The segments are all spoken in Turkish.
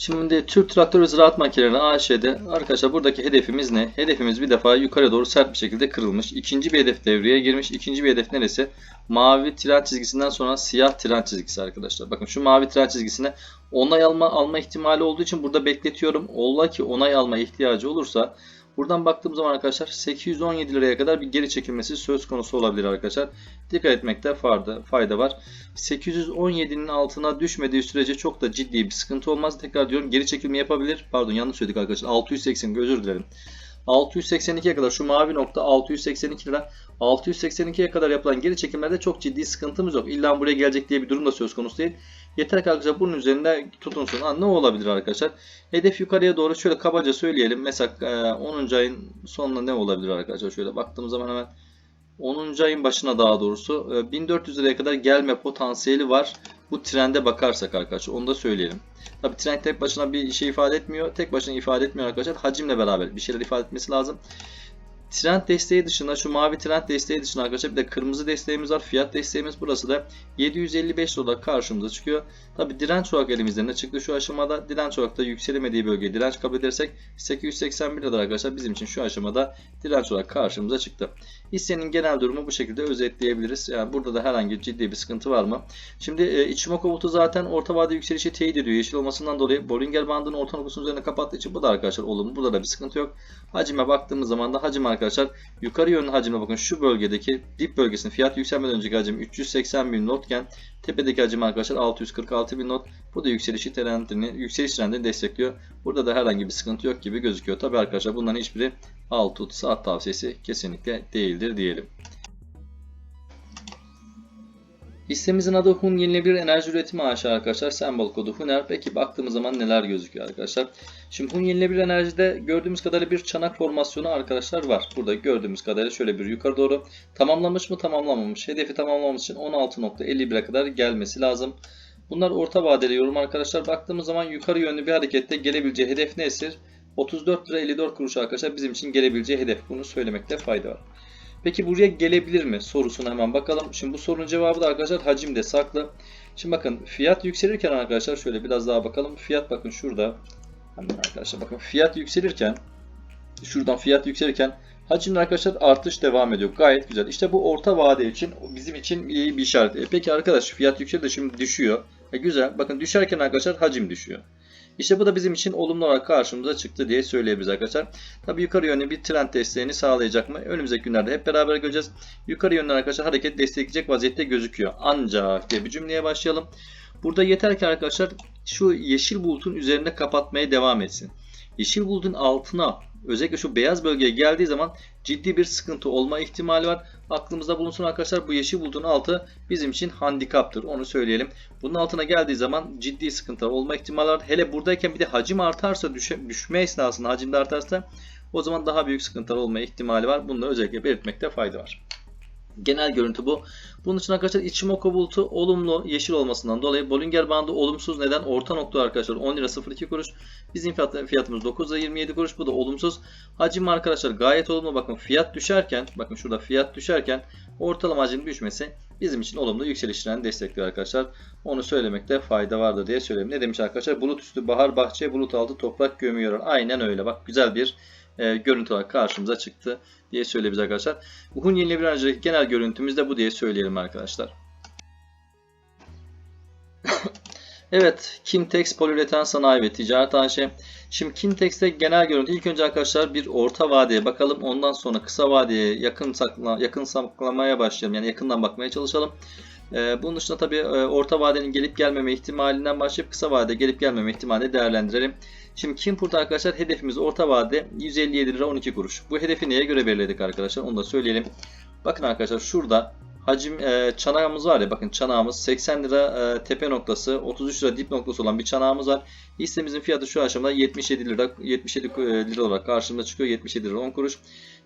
Şimdi Türk Traktör ve Ziraat Makineleri AŞ'de arkadaşlar buradaki hedefimiz ne? Hedefimiz bir defa yukarı doğru sert bir şekilde kırılmış. İkinci bir hedef devreye girmiş. İkinci bir hedef neresi? Mavi tren çizgisinden sonra siyah tren çizgisi arkadaşlar. Bakın şu mavi tren çizgisine onay alma alma ihtimali olduğu için burada bekletiyorum. Ola ki onay alma ihtiyacı olursa buradan baktığım zaman arkadaşlar 817 liraya kadar bir geri çekilmesi söz konusu olabilir arkadaşlar. Dikkat etmekte fayda, var. 817'nin altına düşmediği sürece çok da ciddi bir sıkıntı olmaz. Tekrar diyorum geri çekilme yapabilir. Pardon yanlış söyledik arkadaşlar. 680 özür dilerim. 682'ye kadar şu mavi nokta 682 lira. 682'ye kadar yapılan geri çekimlerde çok ciddi sıkıntımız yok. İlla buraya gelecek diye bir durum da söz konusu değil. Yeter ki arkadaşlar bunun üzerinde tutunsun. Ha, ne olabilir arkadaşlar? Hedef yukarıya doğru şöyle kabaca söyleyelim. Mesela e, 10. ayın sonunda ne olabilir arkadaşlar? Şöyle baktığımız zaman hemen 10. ayın başına daha doğrusu e, 1400 liraya kadar gelme potansiyeli var. Bu trende bakarsak arkadaşlar onu da söyleyelim. Tabi trend tek başına bir şey ifade etmiyor. Tek başına ifade etmiyor arkadaşlar. Hacimle beraber bir şeyler ifade etmesi lazım. Trend desteği dışında şu mavi trend desteği dışında arkadaşlar bir de kırmızı desteğimiz var. Fiyat desteğimiz burası da 755 dolar karşımıza çıkıyor. Tabi direnç olarak elimizde ne çıktı şu aşamada? Direnç olarak da yükselemediği bölgeye direnç kabul edersek 881 dolar arkadaşlar bizim için şu aşamada direnç olarak karşımıza çıktı. Hissenin genel durumu bu şekilde özetleyebiliriz. Yani burada da herhangi ciddi bir sıkıntı var mı? Şimdi e, Ichimoku Butu zaten orta vade yükselişi teyit ediyor. Yeşil olmasından dolayı Bollinger bandının orta noktasının üzerine kapattığı için bu da arkadaşlar olumlu. Burada da bir sıkıntı yok. Hacime baktığımız zaman da hacim arkadaşlar yukarı yönlü hacime bakın şu bölgedeki dip bölgesinin fiyat yükselmeden önceki hacim 380 bin notken tepedeki hacim arkadaşlar 646 bin not. Bu da yükselişi trendini, yükseliş trendini destekliyor. Burada da herhangi bir sıkıntı yok gibi gözüküyor. Tabi arkadaşlar bunların hiçbiri alt tut saat tavsiyesi kesinlikle değildir diyelim. Hissemizin adı Hun Yenilebilir Enerji Üretimi AŞ arkadaşlar. Sembol kodu HUNER. Peki baktığımız zaman neler gözüküyor arkadaşlar? Şimdi Hun Yenilebilir Enerji'de gördüğümüz kadarıyla bir çanak formasyonu arkadaşlar var. Burada gördüğümüz kadarıyla şöyle bir yukarı doğru tamamlamış mı tamamlamamış. Hedefi tamamlaması için 16.51'e kadar gelmesi lazım. Bunlar orta vadeli yorum arkadaşlar. Baktığımız zaman yukarı yönlü bir harekette gelebileceği hedef nedir? 34 lira 54 kuruş arkadaşlar bizim için gelebileceği hedef. Bunu söylemekte fayda var. Peki buraya gelebilir mi sorusuna hemen bakalım. Şimdi bu sorunun cevabı da arkadaşlar hacimde saklı. Şimdi bakın fiyat yükselirken arkadaşlar şöyle biraz daha bakalım. Fiyat bakın şurada. Hemen arkadaşlar bakın fiyat yükselirken şuradan fiyat yükselirken hacimde arkadaşlar artış devam ediyor. Gayet güzel. İşte bu orta vade için bizim için iyi bir işaret. E peki arkadaş fiyat yükseldi şimdi düşüyor. E güzel. Bakın düşerken arkadaşlar hacim düşüyor. İşte bu da bizim için olumlu olarak karşımıza çıktı diye söyleyebiliriz arkadaşlar. Tabi yukarı yönlü bir trend desteğini sağlayacak mı? Önümüzdeki günlerde hep beraber göreceğiz. Yukarı yönlü arkadaşlar hareket destekleyecek vaziyette gözüküyor. Ancak diye bir cümleye başlayalım. Burada yeter ki arkadaşlar şu yeşil bulutun üzerinde kapatmaya devam etsin. Yeşil bulutun altına özellikle şu beyaz bölgeye geldiği zaman ciddi bir sıkıntı olma ihtimali var. Aklımızda bulunsun arkadaşlar bu yeşil bulutun altı bizim için handikaptır. Onu söyleyelim. Bunun altına geldiği zaman ciddi sıkıntı olma ihtimali var. Hele buradayken bir de hacim artarsa düşe, düşme esnasında hacimde artarsa o zaman daha büyük sıkıntılar olma ihtimali var. Da özellikle belirtmekte fayda var. Genel görüntü bu. Bunun için arkadaşlar Ichimoku bulutu olumlu yeşil olmasından dolayı Bollinger bandı olumsuz neden? Orta nokta arkadaşlar 10 lira 02 kuruş. Bizim fiyat, fiyatımız 9 lira 27 kuruş. Bu da olumsuz. Hacim arkadaşlar gayet olumlu. Bakın fiyat düşerken bakın şurada fiyat düşerken ortalama hacim düşmesi bizim için olumlu yükseliş trendini destekliyor arkadaşlar. Onu söylemekte fayda vardır diye söyleyeyim. Ne demiş arkadaşlar? Bulut üstü bahar bahçe bulut altı toprak gömüyor. Aynen öyle. Bak güzel bir e, görüntü olarak karşımıza çıktı diye söyleyebiliriz arkadaşlar. Hun yenilebilir enerjideki genel görüntümüz de bu diye söyleyelim arkadaşlar. evet, Kimtex Poliüreten Sanayi ve Ticaret AŞ. Şimdi Kimtex'te genel görüntü ilk önce arkadaşlar bir orta vadeye bakalım. Ondan sonra kısa vadeye yakın sakla, yakın saklamaya başlayalım. Yani yakından bakmaya çalışalım. Ee, bunun dışında tabii orta vadenin gelip gelmeme ihtimalinden başlayıp kısa vadede gelip gelmeme ihtimalini değerlendirelim. Şimdi Kimpurt arkadaşlar hedefimiz orta vade 157 lira 12 kuruş. Bu hedefi neye göre belirledik arkadaşlar onu da söyleyelim. Bakın arkadaşlar şurada hacim e, çanağımız var ya bakın çanağımız 80 lira e, tepe noktası 33 lira dip noktası olan bir çanağımız var. Hissemizin fiyatı şu aşamada 77 lira 77 lira olarak karşımıza çıkıyor 77 lira 10 kuruş.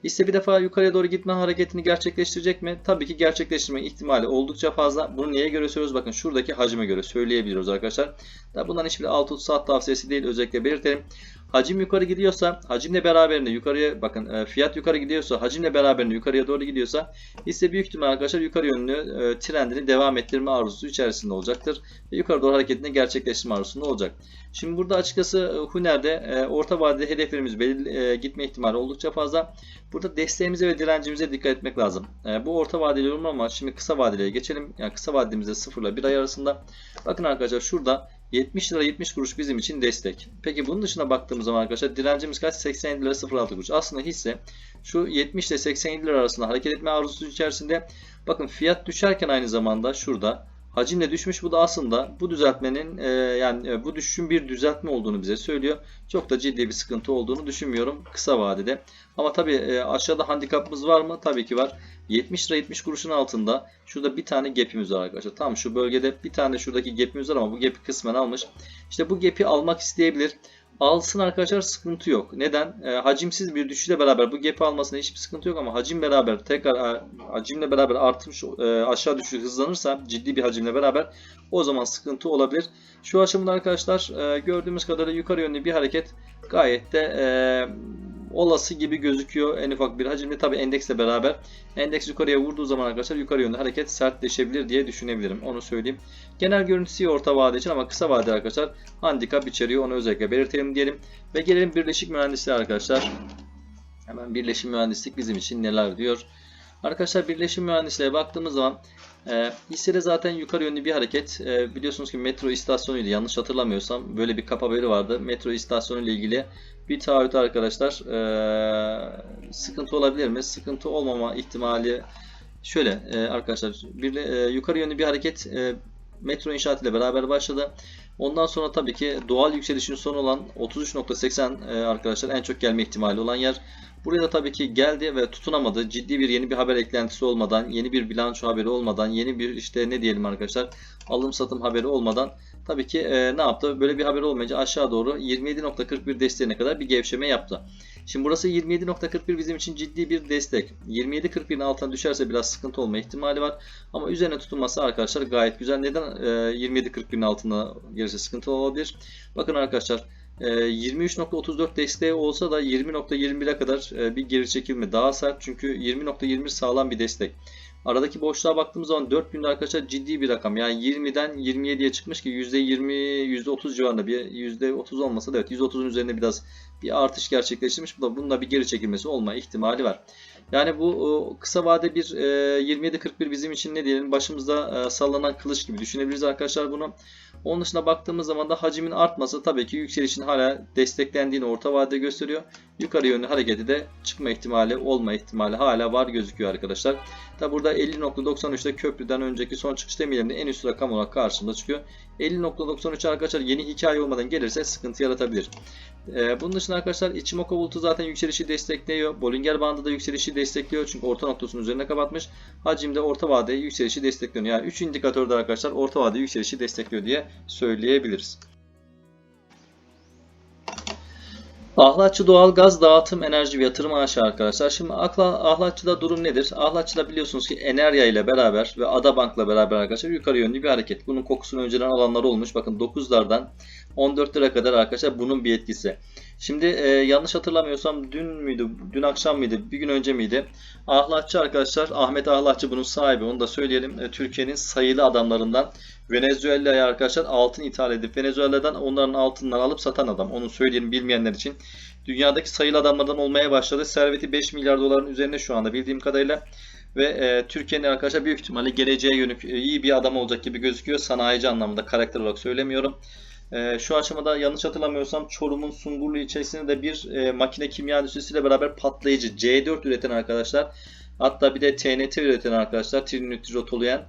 Hisse bir defa yukarıya doğru gitme hareketini gerçekleştirecek mi? Tabii ki gerçekleştirme ihtimali oldukça fazla. Bunu neye göre söylüyoruz? Bakın şuradaki hacime göre söyleyebiliyoruz arkadaşlar. Tabii bundan hiçbir alt saat tavsiyesi değil özellikle belirtelim. Hacim yukarı gidiyorsa, hacimle beraberinde yukarıya bakın e, fiyat yukarı gidiyorsa, hacimle beraberinde yukarıya doğru gidiyorsa hisse büyük ihtimal arkadaşlar yukarı yönlü e, trendini devam ettirme arzusu içerisinde olacaktır. Ve yukarı doğru hareketini gerçekleştirme arzusunda olacak. Şimdi burada açıkçası e, Huner'de e, orta vadeli hedeflerimiz belirli e, gitme ihtimali oldukça fazla. Burada desteğimize ve direncimize dikkat etmek lazım. E, bu orta vadeli yorum ama şimdi kısa vadeliye geçelim. Yani kısa vademizde 0 ile 1 ay arasında. Bakın arkadaşlar şurada 70 lira 70 kuruş bizim için destek. Peki bunun dışına baktığımız zaman arkadaşlar direncimiz kaç? 87 lira 06 kuruş. Aslında hisse şu 70 ile 87 lira arasında hareket etme arzusu içerisinde. Bakın fiyat düşerken aynı zamanda şurada hacimle düşmüş. Bu da aslında bu düzeltmenin e, yani e, bu düşüşün bir düzeltme olduğunu bize söylüyor. Çok da ciddi bir sıkıntı olduğunu düşünmüyorum kısa vadede. Ama tabii e, aşağıda handikapımız var mı? Tabii ki var. 70 lira 70 kuruşun altında şurada bir tane gap'imiz var arkadaşlar. Tam şu bölgede bir tane şuradaki gap'imiz var ama bu gap'i kısmen almış. İşte bu gap'i almak isteyebilir. Alsın arkadaşlar sıkıntı yok. Neden? E, hacimsiz bir düşüşle beraber bu gap'i almasına hiçbir sıkıntı yok ama hacim beraber tekrar e, hacimle beraber artmış e, aşağı düşüşü hızlanırsa ciddi bir hacimle beraber o zaman sıkıntı olabilir. Şu aşamada arkadaşlar e, gördüğümüz kadarıyla yukarı yönlü bir hareket gayet de e, olası gibi gözüküyor en ufak bir hacimle. Tabi endeksle beraber endeks yukarıya vurduğu zaman arkadaşlar yukarı yönlü hareket sertleşebilir diye düşünebilirim. Onu söyleyeyim. Genel görüntüsü orta vade için ama kısa vade arkadaşlar handikap içeriyor. Onu özellikle belirtelim diyelim. Ve gelelim birleşik mühendisliğe arkadaşlar. Hemen birleşim mühendislik bizim için neler diyor. Arkadaşlar birleşim mühendisliğe baktığımız zaman e, hissede zaten yukarı yönlü bir hareket. E, biliyorsunuz ki metro istasyonuydu. Yanlış hatırlamıyorsam böyle bir kap haberi vardı. Metro istasyonu ile ilgili bir taahhüt arkadaşlar. E, sıkıntı olabilir mi? Sıkıntı olmama ihtimali şöyle e, arkadaşlar. Bir, e, yukarı yönlü bir hareket e, metro inşaat ile beraber başladı. Ondan sonra tabii ki doğal yükselişin sonu olan 33.80 e, arkadaşlar en çok gelme ihtimali olan yer. Buraya da tabii ki geldi ve tutunamadı. Ciddi bir yeni bir haber eklentisi olmadan, yeni bir bilanço haberi olmadan, yeni bir işte ne diyelim arkadaşlar alım satım haberi olmadan tabii ki e, ne yaptı? Böyle bir haber olmayınca aşağı doğru 27.41 desteğine kadar bir gevşeme yaptı. Şimdi burası 27.41 bizim için ciddi bir destek. 27.41'in altına düşerse biraz sıkıntı olma ihtimali var. Ama üzerine tutunması arkadaşlar gayet güzel. Neden e, 27.41'in altına gelirse sıkıntı olabilir? Bakın arkadaşlar 23.34 desteği olsa da 20.21'e kadar bir geri çekilme daha sert çünkü 20.21 sağlam bir destek. Aradaki boşluğa baktığımız zaman 4 günde arkadaşlar ciddi bir rakam. Yani 20'den 27'ye çıkmış ki %20, %30 civarında bir %30 olmasa da evet %30'un üzerinde biraz bir artış gerçekleştirmiş. Bu da bununla bir geri çekilmesi olma ihtimali var. Yani bu kısa vade bir 27.41 bizim için ne diyelim başımızda sallanan kılıç gibi düşünebiliriz arkadaşlar bunu. Onun dışında baktığımız zaman da hacimin artması tabii ki yükselişin hala desteklendiğini orta vadede gösteriyor. Yukarı yönlü hareketi de çıkma ihtimali olma ihtimali hala var gözüküyor arkadaşlar. Tabi burada 50.93'te köprüden önceki son çıkış demeyelim en üst rakam olarak karşımıza çıkıyor. 50.93 arkadaşlar yeni hikaye olmadan gelirse sıkıntı yaratabilir. Ee, bunun dışında arkadaşlar Ichimoku bulutu zaten yükselişi destekliyor. Bollinger bandı da yükselişi destekliyor. Çünkü orta noktasının üzerine kapatmış. Hacimde orta vadeli yükselişi destekliyor. Yani 3 indikatörde arkadaşlar orta vadeli yükselişi destekliyor diye söyleyebiliriz. Ahlatçı Doğal Gaz Dağıtım Enerji ve Yatırım AŞ arkadaşlar. Şimdi Ahlatçı'da durum nedir? Ahlatçı'da biliyorsunuz ki Enerya ile beraber ve Adabank'la beraber arkadaşlar yukarı yönlü bir hareket. Bunun kokusunu önceden alanlar olmuş. Bakın 9'lardan 14 lira kadar arkadaşlar bunun bir etkisi. Şimdi e, yanlış hatırlamıyorsam dün müydü, dün akşam mıydı, bir gün önce miydi? Ahlatçı arkadaşlar, Ahmet Ahlatçı bunun sahibi. Onu da söyleyelim. E, Türkiye'nin sayılı adamlarından Venezuela'ya arkadaşlar altın ithal edip Venezuela'dan onların altınları alıp satan adam. Onu söyleyelim bilmeyenler için. Dünyadaki sayılı adamlardan olmaya başladı. Serveti 5 milyar doların üzerinde şu anda bildiğim kadarıyla. Ve e, Türkiye'nin arkadaşlar büyük ihtimalle geleceğe yönük e, iyi bir adam olacak gibi gözüküyor. Sanayici anlamında karakter olarak söylemiyorum. E, şu aşamada yanlış hatırlamıyorsam Çorum'un Sungurlu ilçesinde de bir e, makine kimya endüstrisiyle beraber patlayıcı C4 üreten arkadaşlar. Hatta bir de TNT üreten arkadaşlar. Trinitrotoluyen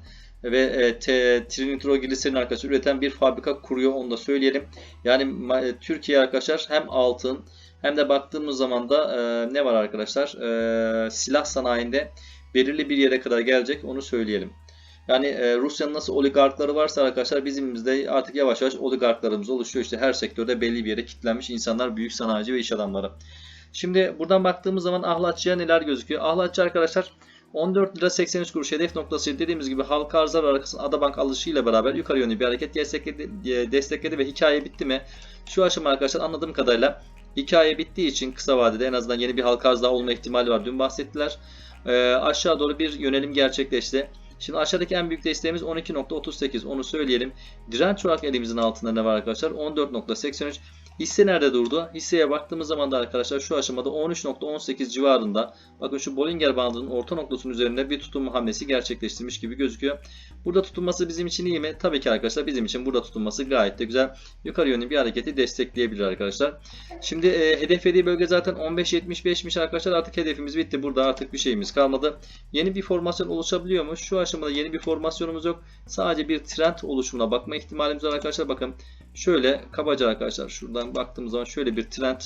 ve e, trinitrogliserin arkadaşlar üreten bir fabrika kuruyor onu da söyleyelim. Yani e, Türkiye arkadaşlar hem altın hem de baktığımız zaman da e, ne var arkadaşlar e, silah sanayinde belirli bir yere kadar gelecek onu söyleyelim. Yani e, Rusya'nın nasıl oligarkları varsa arkadaşlar bizimizde artık yavaş yavaş oligarklarımız oluşuyor. İşte her sektörde belli bir yere kilitlenmiş insanlar, büyük sanayici ve iş adamları. Şimdi buradan baktığımız zaman ahlatçıya neler gözüküyor? Ahlatçı arkadaşlar 14 lira 83 kuruş hedef noktası dediğimiz gibi halka arzlar arkasında Adabank alışıyla beraber yukarı yönlü bir hareket destekledi, destekledi ve hikaye bitti mi? Şu aşama arkadaşlar anladığım kadarıyla hikaye bittiği için kısa vadede en azından yeni bir halka arz daha olma ihtimali var. Dün bahsettiler. Ee, aşağı doğru bir yönelim gerçekleşti. Şimdi aşağıdaki en büyük desteğimiz 12.38 onu söyleyelim. Direnç olarak elimizin altında ne var arkadaşlar? 14.83. Hisse nerede durdu? Hisseye baktığımız zaman da arkadaşlar şu aşamada 13.18 civarında bakın şu Bollinger bandının orta noktasının üzerinde bir tutunma hamlesi gerçekleştirmiş gibi gözüküyor. Burada tutunması bizim için iyi mi? Tabii ki arkadaşlar bizim için burada tutunması gayet de güzel. Yukarı yönlü bir hareketi destekleyebilir arkadaşlar. Şimdi e, hedeflediği bölge zaten 15.75'miş arkadaşlar. Artık hedefimiz bitti. Burada artık bir şeyimiz kalmadı. Yeni bir formasyon oluşabiliyor mu? Şu aşamada yeni bir formasyonumuz yok. Sadece bir trend oluşumuna bakma ihtimalimiz var arkadaşlar. Bakın şöyle kabaca arkadaşlar şuradan baktığımız zaman şöyle bir trend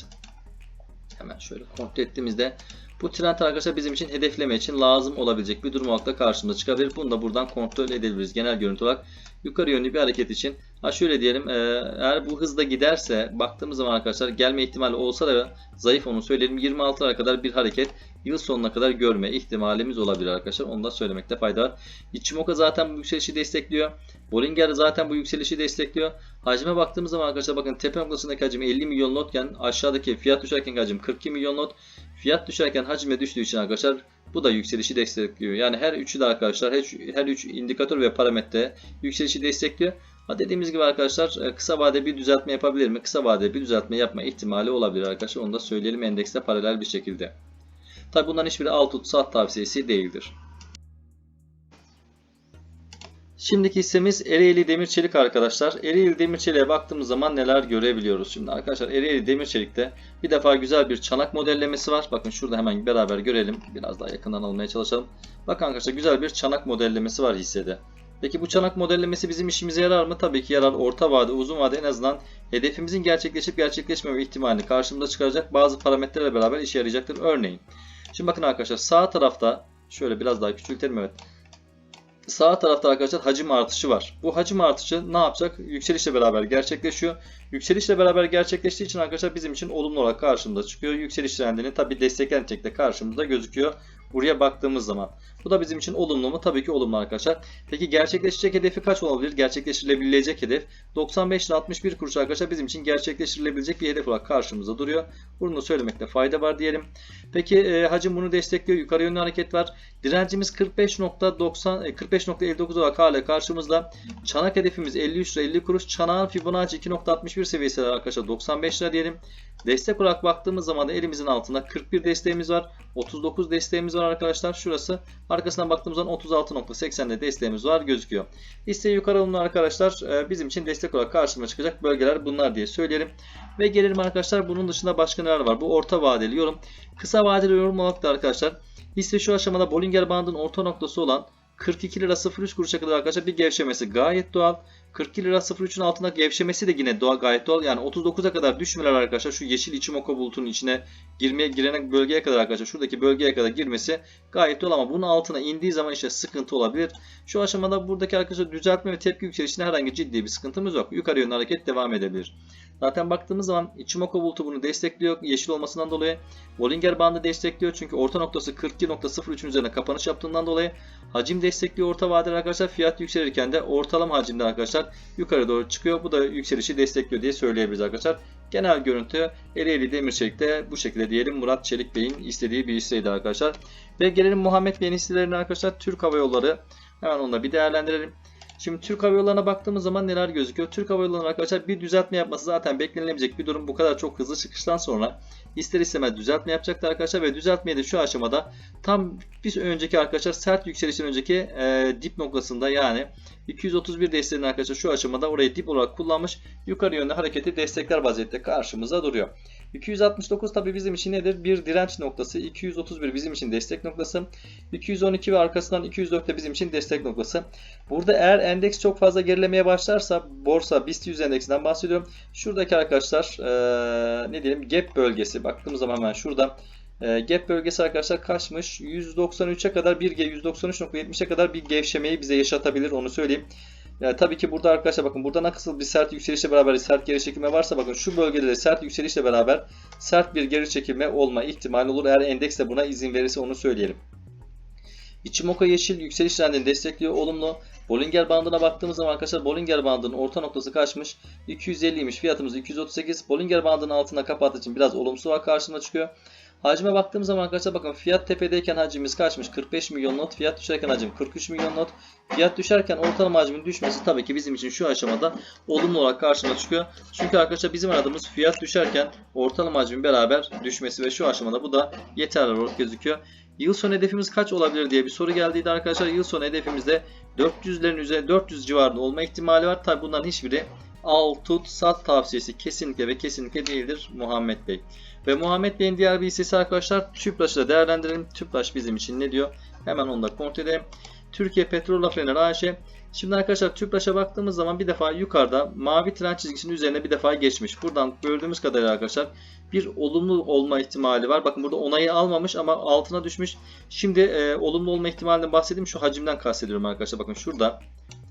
hemen şöyle kontrol ettiğimizde bu trend arkadaşlar bizim için hedefleme için lazım olabilecek bir durum olarak karşımıza çıkabilir. Bunu da buradan kontrol edebiliriz genel görüntü olarak. Yukarı yönlü bir hareket için. Ha şöyle diyelim e, eğer bu hızda giderse baktığımız zaman arkadaşlar gelme ihtimali olsa da zayıf onu söyleyelim 26'lara kadar bir hareket yıl sonuna kadar görme ihtimalimiz olabilir arkadaşlar. Onu da söylemekte fayda var. Ichimoku zaten bu yükselişi destekliyor. Bollinger zaten bu yükselişi destekliyor. Hacime baktığımız zaman arkadaşlar bakın tepe noktasındaki hacim 50 milyon lotken aşağıdaki fiyat düşerken hacim 42 milyon lot. Fiyat düşerken hacime düştüğü için arkadaşlar bu da yükselişi destekliyor. Yani her üçü de arkadaşlar her, her üç indikatör ve parametre yükselişi destekliyor. Ha dediğimiz gibi arkadaşlar e, kısa vadede bir düzeltme yapabilir mi? Kısa vadede bir düzeltme yapma ihtimali olabilir arkadaşlar. Onu da söyleyelim endekste paralel bir şekilde. Tabi bunların hiçbiri alt tut sat tavsiyesi değildir. Şimdiki hissemiz Ereğli Demir Çelik arkadaşlar. Ereğli Demir Çelik'e baktığımız zaman neler görebiliyoruz? Şimdi arkadaşlar Ereğli Demir Çelik'te bir defa güzel bir çanak modellemesi var. Bakın şurada hemen beraber görelim. Biraz daha yakından almaya çalışalım. Bakın arkadaşlar güzel bir çanak modellemesi var hissede. Peki bu çanak modellemesi bizim işimize yarar mı? Tabii ki yarar. Orta vade, uzun vade en azından hedefimizin gerçekleşip gerçekleşmeme ihtimalini karşımıza çıkaracak bazı parametrelerle beraber işe yarayacaktır. Örneğin. Şimdi bakın arkadaşlar sağ tarafta şöyle biraz daha küçültelim evet. Sağ tarafta arkadaşlar hacim artışı var. Bu hacim artışı ne yapacak? Yükselişle beraber gerçekleşiyor. Yükselişle beraber gerçekleştiği için arkadaşlar bizim için olumlu olarak karşımıza çıkıyor. Yükseliş trendini tabi desteklenecek de karşımızda gözüküyor. Buraya baktığımız zaman. Bu da bizim için olumlu mu? Tabii ki olumlu arkadaşlar. Peki gerçekleşecek hedefi kaç olabilir? Gerçekleştirilebilecek hedef 95 ile 61 kuruş arkadaşlar bizim için gerçekleştirilebilecek bir hedef olarak karşımıza duruyor. Bunu da söylemekte fayda var diyelim. Peki e, hacim bunu destekliyor. Yukarı yönlü hareket var. Direncimiz 45.90 45.59 olarak hala karşımızda. Çanak hedefimiz 53 lira 50 kuruş. Çanağın Fibonacci 2.61 seviyesi arkadaşlar 95 lira diyelim. Destek olarak baktığımız zaman da elimizin altında 41 desteğimiz var. 39 desteğimiz var arkadaşlar. Şurası. Arkasından baktığımız zaman 36.80'de desteğimiz var gözüküyor. Hisse yukarı alımlı arkadaşlar e, bizim için destek olarak karşıma çıkacak bölgeler bunlar diye söyleyelim. Ve gelelim arkadaşlar bunun dışında başka neler var? Bu orta vadeli yorum. Kısa vadeli yorum olarak da arkadaşlar hisse şu aşamada Bollinger bandının orta noktası olan 42 lira 03 kuruşa kadar arkadaşlar bir gevşemesi gayet doğal. 42 lira 03'ün altında gevşemesi de yine doğal gayet doğal. Yani 39'a kadar düşmeler arkadaşlar şu yeşil Ichimoku bulutunun içine girmeye girene bölgeye kadar arkadaşlar şuradaki bölgeye kadar girmesi gayet doğal ama bunun altına indiği zaman işte sıkıntı olabilir. Şu aşamada buradaki arkadaşlar düzeltme ve tepki yükselişinde herhangi ciddi bir sıkıntımız yok. Yukarı yönlü hareket devam edebilir. Zaten baktığımız zaman Ichimoku bulutu bunu destekliyor yeşil olmasından dolayı. Bollinger bandı destekliyor çünkü orta noktası 42.03'ün üzerine kapanış yaptığından dolayı. Hacim destekliyor orta vadeli arkadaşlar. Fiyat yükselirken de ortalama hacimde arkadaşlar yukarı doğru çıkıyor. Bu da yükselişi destekliyor diye söyleyebiliriz arkadaşlar. Genel görüntü Ereğli Demir Çelik'te bu şekilde diyelim. Murat Çelik Bey'in istediği bir hisseydi arkadaşlar. Ve gelelim Muhammed Bey'in hisselerine arkadaşlar. Türk Hava Yolları. Hemen onu da bir değerlendirelim. Şimdi Türk Hava Yolları'na baktığımız zaman neler gözüküyor? Türk Hava Yolları'nın arkadaşlar bir düzeltme yapması zaten beklenilebilecek bir durum. Bu kadar çok hızlı çıkıştan sonra ister istemez düzeltme yapacaktır arkadaşlar ve düzeltmeyi de şu aşamada tam bir önceki arkadaşlar sert yükselişten önceki e, dip noktasında yani 231 desteğini arkadaşlar şu aşamada orayı dip olarak kullanmış. Yukarı yönlü hareketi destekler vaziyette karşımıza duruyor. 269 tabi bizim için nedir? Bir direnç noktası. 231 bizim için destek noktası. 212 ve arkasından 204 de bizim için destek noktası. Burada eğer endeks çok fazla gerilemeye başlarsa borsa BIST 100 endeksinden bahsediyorum. Şuradaki arkadaşlar ee, ne diyelim gap bölgesi. Baktığımız zaman hemen şurada e, gap bölgesi arkadaşlar kaçmış? 193'e kadar bir 193.70'e kadar bir gevşemeyi bize yaşatabilir onu söyleyeyim. Yani tabii ki burada arkadaşlar bakın burada nasıl bir sert yükselişle beraber sert geri çekilme varsa bakın şu bölgede de sert yükselişle beraber sert bir geri çekilme olma ihtimali olur. Eğer endeks de buna izin verirse onu söyleyelim. Ichimoku yeşil yükseliş trendini destekliyor olumlu. Bollinger bandına baktığımız zaman arkadaşlar Bollinger bandının orta noktası kaçmış? 250'ymiş. Fiyatımız 238. Bollinger bandının altında kapattığı için biraz olumsuz olarak karşımıza çıkıyor. Hacime baktığımız zaman arkadaşlar bakın fiyat tepedeyken hacimimiz kaçmış? 45 milyon not. Fiyat düşerken hacim 43 milyon not. Fiyat düşerken ortalama hacmin düşmesi tabii ki bizim için şu aşamada olumlu olarak karşımıza çıkıyor. Çünkü arkadaşlar bizim aradığımız fiyat düşerken ortalama hacmin beraber düşmesi ve şu aşamada bu da yeterli olarak gözüküyor. Yıl sonu hedefimiz kaç olabilir diye bir soru geldiydi arkadaşlar. Yıl sonu hedefimizde 400'lerin üzerinde 400 civarında olma ihtimali var. Tabi bunların hiçbiri al tut sat tavsiyesi kesinlikle ve kesinlikle değildir Muhammed Bey. Ve Muhammed Bey'in diğer bir hissesi arkadaşlar Tüpraş'ı da değerlendirelim. Tüpraş bizim için ne diyor? Hemen onu da kontrol edelim. Türkiye Petrol Rafineri AŞ. Şimdi arkadaşlar Tüpraş'a baktığımız zaman bir defa yukarıda mavi trend çizgisinin üzerine bir defa geçmiş. Buradan gördüğümüz kadarıyla arkadaşlar bir olumlu olma ihtimali var. Bakın burada onayı almamış ama altına düşmüş. Şimdi e, olumlu olma ihtimalinden bahsedeyim. Şu hacimden kastediyorum arkadaşlar. Bakın şurada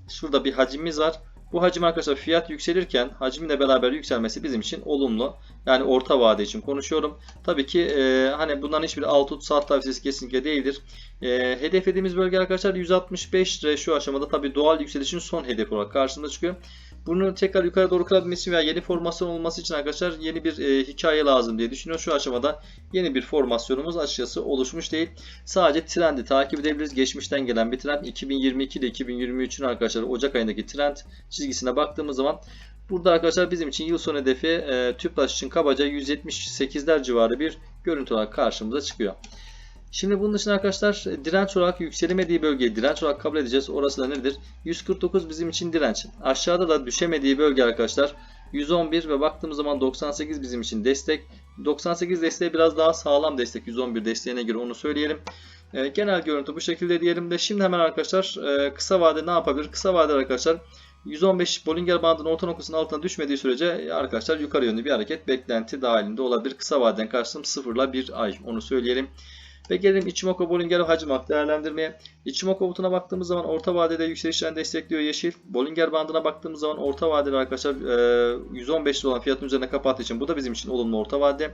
şurada bir hacimimiz var. Bu hacim arkadaşlar fiyat yükselirken hacimle beraber yükselmesi bizim için olumlu. Yani orta vade için konuşuyorum. Tabii ki e, hani bunların hiçbiri alt tut saat tavsiyesi kesinlikle değildir. E, hedeflediğimiz bölge arkadaşlar 165 lira şu aşamada tabii doğal yükselişin son hedefi olarak karşımıza çıkıyor. Bunu tekrar yukarı doğru kırabilmesi veya yeni formasyon olması için arkadaşlar yeni bir e, hikaye lazım diye düşünüyorum. Şu aşamada yeni bir formasyonumuz açıkçası oluşmuş değil. Sadece trendi takip edebiliriz. Geçmişten gelen bir trend 2022 ile 2023'ün arkadaşlar Ocak ayındaki trend çizgisine baktığımız zaman Burada arkadaşlar bizim için yıl sonu hedefi e, Tüpraş için kabaca 178'ler civarı bir görüntü olarak karşımıza çıkıyor. Şimdi bunun dışında arkadaşlar direnç olarak yükselemediği bölgeyi direnç olarak kabul edeceğiz. Orası da nedir? 149 bizim için direnç. Aşağıda da düşemediği bölge arkadaşlar 111 ve baktığımız zaman 98 bizim için destek. 98 desteği biraz daha sağlam destek 111 desteğine göre onu söyleyelim. E, genel görüntü bu şekilde diyelim de şimdi hemen arkadaşlar e, kısa vade ne yapabilir? Kısa vade arkadaşlar 115 Bollinger bandının orta noktasının altına düşmediği sürece arkadaşlar yukarı yönlü bir hareket beklenti dahilinde olabilir. Kısa vadeden kastım 0 ile 1 ay onu söyleyelim. Ve gelelim Ichimoku Bollinger Hacimok değerlendirmeye. Ichimoku butuna baktığımız zaman orta vadede yükselişlerini destekliyor yeşil. Bollinger bandına baktığımız zaman orta vadede arkadaşlar 115 olan fiyatın üzerine kapattığı için bu da bizim için olumlu orta vade.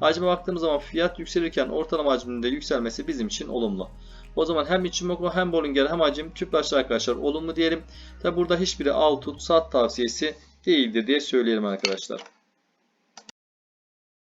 Hacime baktığımız zaman fiyat yükselirken ortalama hacminde yükselmesi bizim için olumlu. O zaman hem Ichimoku hem Bollinger hem hacim tüpraşlı arkadaşlar olumlu diyelim. Tabi burada hiçbiri al tut sat tavsiyesi değildir diye söyleyelim arkadaşlar.